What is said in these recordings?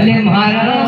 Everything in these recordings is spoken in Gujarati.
અલે મારા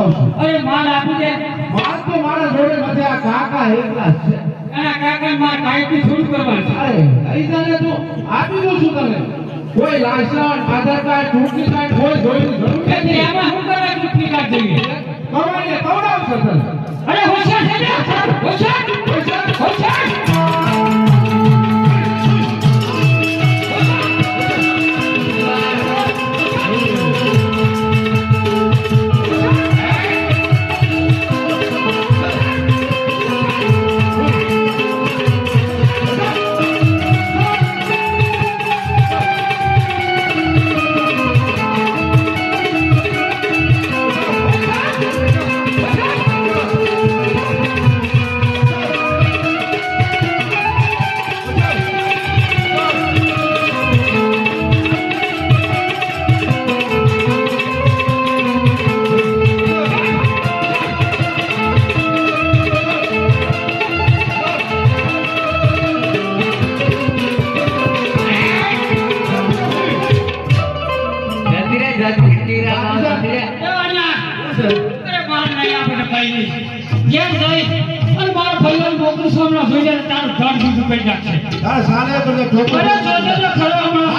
કહું છું અરે માલ આપી દે માલ તો મારા જોડે નથી આ કાકા એકલા છે. એના કાકા માર કાયદી છૂટ કરવા છે. અરે લઈ તો. આપી દઉં છું તને. કોઈ લાયસન્સ આધાર કાર્ડ ચૂંટણી કાર્ડ કોઈ જોઈ જરૂર નથી એમાં શું કરવા ચૂંટણી કાર્ડ જોઈએ કમાઈને કવડાવ સર અરે હોશિયાર છે હોશિયાર? દેવાના અરે માર નહીં આપણે કઈ નહીં જેમ જઈ ભાઈઓ જાય તારું ઘર સુધી પડી તારા સાને તો ઠોકો અરે જોજે ખરો હમણાં.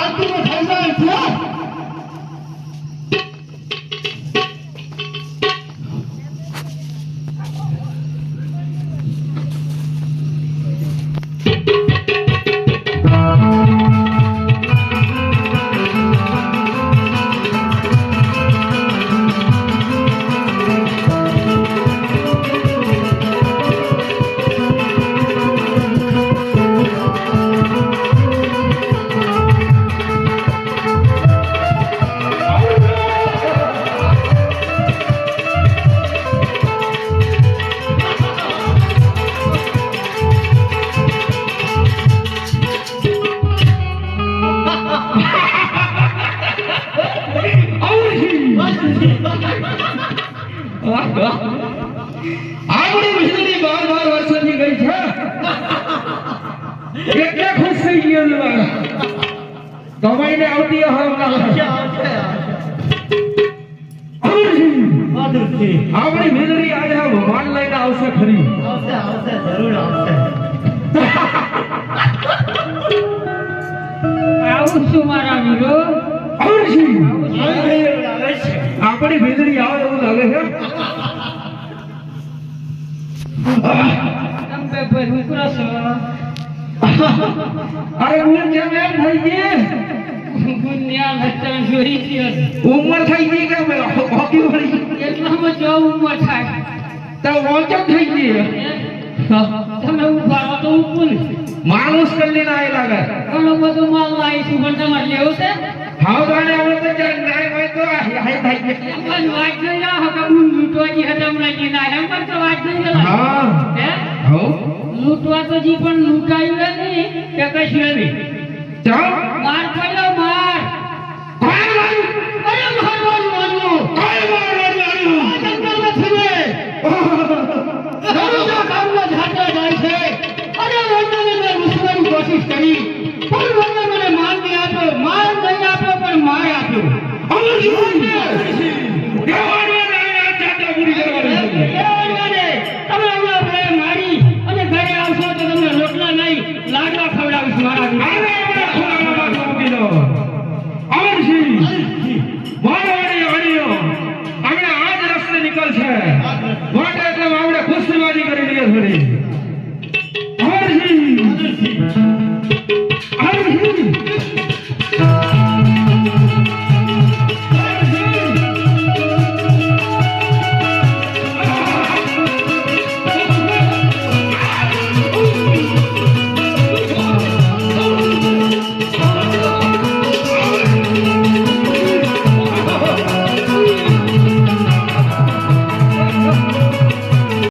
આપણી વીજળી બાર બાર વર્ષોની ગઈ છે. એટલે ખુશ થઈ ગયો છે. કમાઈને આવતી આપણી વીજળી આજે માલ લઈને આવશે ખરી. આવું છું મારા વીરો આપણી વીજળી આવે એવું લાગે છે અરે હું કેમ એમ થઈ ગઈ ઉંમર થઈ ગઈ કે હોકી વળી એટલામાં જો ઉંમર થાય તો ઓચમ થઈ ગઈ તમે ઊભા તો માણસ કલ્લી ના આવી લાગે ઘણો બધો માલ લાવીશું પણ તમારે લેવું છે હાવ ગાને હવે તો ચાલ નાય હોય તો હાય થઈ ગઈ પણ વાત નહીં આ હકા હું લૂંટવાની હતા હમણાં જી ના એમ પણ તો વાત નહીં જલાય. હા. હે? હો. લૂંટવા તો જી પણ લૂંટાયું નથી કે કશું